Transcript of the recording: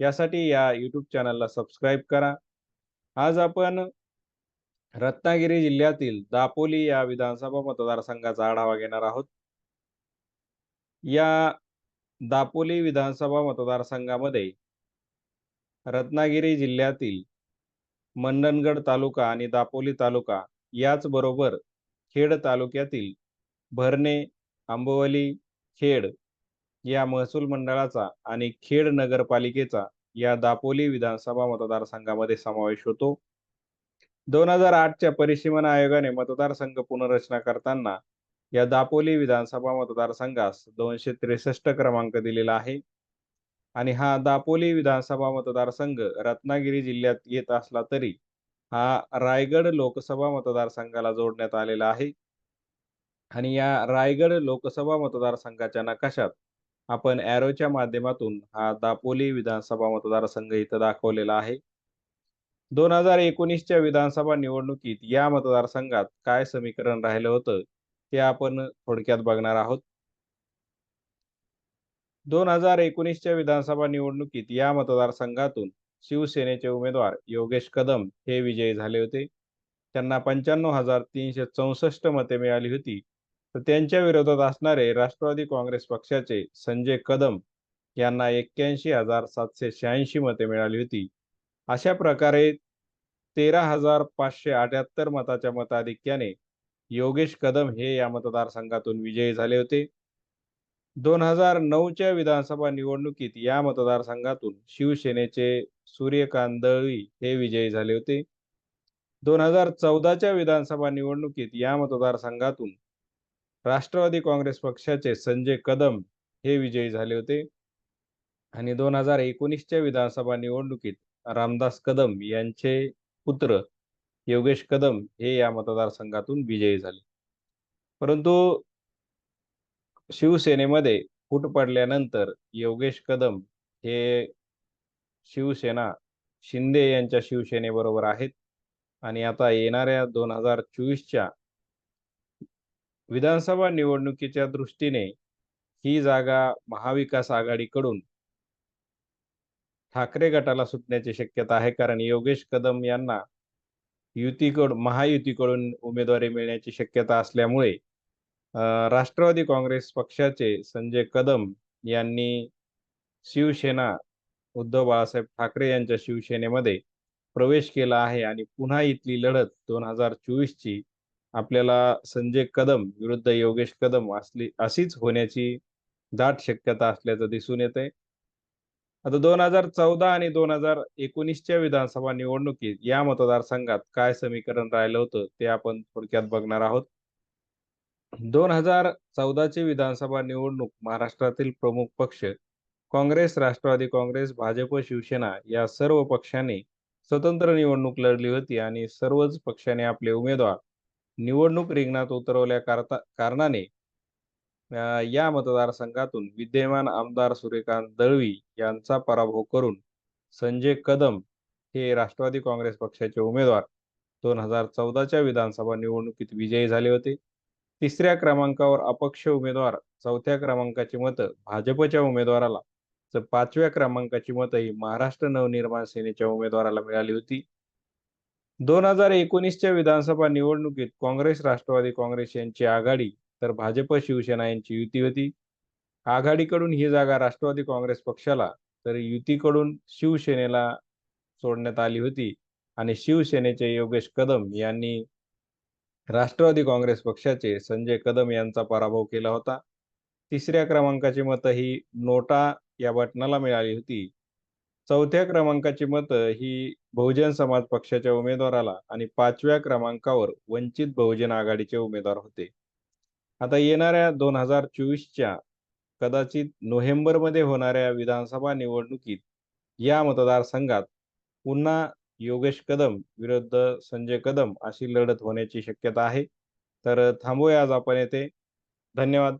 यासाठी या यूट्यूब चॅनलला सबस्क्राईब करा. आज आपण रत्नागिरी जिल्ह्यातील दापोली या विधानसभा मतदारसंघाचा आढावा घेणार आहोत. या दापोली विधानसभा मतदारसंघामध्ये रत्नागिरी जिल्ह्यातील मंडणगड तालुका आणि दापोली तालुका याचबरोबर खेड तालुक्यातील भरणे आंबवली खेड या महसूल मंडळाचा आणि खेड नगरपालिकेचा या दापोली विधानसभा मतदारसंघामध्ये समावेश होतो. दोन हजार आठच्या परिसीमन आयोगाने मतदारसंघ पुनर्रचना करताना या दापोली विधानसभा मतदारसंघास दोनशे त्रेसष्ट क्रमांक दिलेला आहे. आणि हा दापोली विधानसभा मतदारसंघ रत्नागिरी जिल्ह्यात येत असला तरी हा रायगड लोकसभा मतदारसंघाला जोडण्यात आलेला आहे. आणि या रायगड लोकसभा मतदारसंघाच्या नकाशात आपण ॲरोच्या माध्यमातून हा दापोली विधानसभा मतदारसंघ इथं दाखवलेला आहे. दोन हजार एकोणीसच्या विधानसभा निवडणुकीत या मतदारसंघात काय समीकरण राहिलं होतं ते आपण थोडक्यात बघणार आहोत. दोन हजार एकोणीसच्या विधानसभा निवडणुकीत या मतदारसंघातून शिवसेनेचे उमेदवार योगेश कदम हे विजयी झाले होते. त्यांना पंच्याण्णव हजार तीनशे चौसष्ट मते मिळाली होती. तर त्यांच्या विरोधात असणारे राष्ट्रवादी काँग्रेस पक्षाचे संजय कदम यांना एक्क्याऐंशी हजार सातशे शहाऐंशी मते मिळाली होती. अशा प्रकारे तेरा हजार पाचशे अठ्याहत्तर मताच्या मताधिक्याने योगेश कदम हे या मतदारसंघातून विजयी झाले होते. दोन हजार नऊच्या विधानसभा निवडणुकीत या मतदारसंघातून शिवसेनेचे सूर्यकांत दळवी हे विजयी झाले होते. दोन हजार चौदाच्या विधानसभा निवडणुकीत या मतदारसंघातून राष्ट्रवादी काँग्रेस पक्षाचे संजय कदम हे विजयी झाले होते. आणि दोन हजार एकोणीसच्या विधानसभा निवडणुकीत रामदास कदम यांचे पुत्र योगेश कदम हे या मतदारसंघातून विजयी झाले. परंतु शिवसेनेमध्ये फूट पडल्यानंतर योगेश कदम हे शिवसेना शिंदे यांच्या शिवसेनेबरोबर आहेत. आणि आता येणाऱ्या दोन हजार चोवीसच्या विधानसभा निवडणुकीच्या दृष्टीने ही जागा महाविकास आघाडीकडून ठाकरे गटाला सुटण्याची शक्यता आहे. कारण योगेश कदम यांना युतीकडून महायुतीकडून उमेदवारी मिळण्याची शक्यता असल्यामुळे राष्ट्रवादी काँग्रेस पक्षाचे संजय कदम यांनी शिवसेना उद्धव बाळासाहेब ठाकरे यांच्या शिवसेनेमध्ये प्रवेश केला आहे. आणि पुन्हा इथली लढत दोन हजार चोवीसची आपल्याला संजय कदम विरुद्ध योगेश कदम असली अशीच होण्याची दाट शक्यता असल्याचं दिसून येते आता दोन हजार चौदा आणि दोन हजार एकोणीसच्या विधानसभा निवडणुकीत या मतदारसंघात काय समीकरण राहिलं होतं ते आपण थोडक्यात बघणार आहोत. दोन हजार चौदाची विधानसभा निवडणूक महाराष्ट्रातील प्रमुख पक्ष काँग्रेस राष्ट्रवादी काँग्रेस भाजप शिवसेना या सर्व पक्षांनी स्वतंत्र निवडणूक लढली होती आणि सर्वच पक्षाने आपले उमेदवार निवडणूक रिंगणात उतरवल्या कारणाने या मतदारसंघातून विद्यमान आमदार सूर्यकांत दळवी यांचा पराभव करून संजय कदम हे राष्ट्रवादी काँग्रेस पक्षाचे उमेदवार. दोन हजार चौदाच्या विधानसभा निवडणुकीत विजयी झाले होते. तिसऱ्या क्रमांकावर अपक्ष उमेदवार चौथ्या क्रमांकाची मतं भाजपच्या उमेदवाराला तर पाचव्या क्रमांकाची मतं ही महाराष्ट्र नवनिर्माण सेनेच्या उमेदवाराला मिळाली होती. दोन हजार एकोणीसच्या विधानसभा निवडणुकीत काँग्रेस राष्ट्रवादी काँग्रेस यांची आघाडी तर भाजप शिवसेना यांची युती होती. आघाडीकडून ही जागा राष्ट्रवादी काँग्रेस पक्षाला तर युतीकडून शिवसेनेला सोडण्यात आली होती. आणि शिवसेनेचे योगेश कदम यांनी राष्ट्रवादी काँग्रेस पक्षाचे संजय कदम यांचा पराभव केला होता. तिसऱ्या क्रमांकाची मतं ही नोटा या बटनाला मिळाली होती. चौथ्या क्रमांकाची मतं ही बहुजन समाज पक्षाच्या उमेदवाराला आणि पाचव्या क्रमांकावर वंचित बहुजन आघाडीचे उमेदवार होते. आता येणाऱ्या दोन हजार चोवीसच्या कदाचित नोव्हेंबरमध्ये होणाऱ्या विधानसभा निवडणुकीत या मतदारसंघात पुन्हा योगेश कदम विरुद्ध संजय कदम अशी लढत होण्याची शक्यता आहे. तर थांबूया आज आपण येथे. धन्यवाद.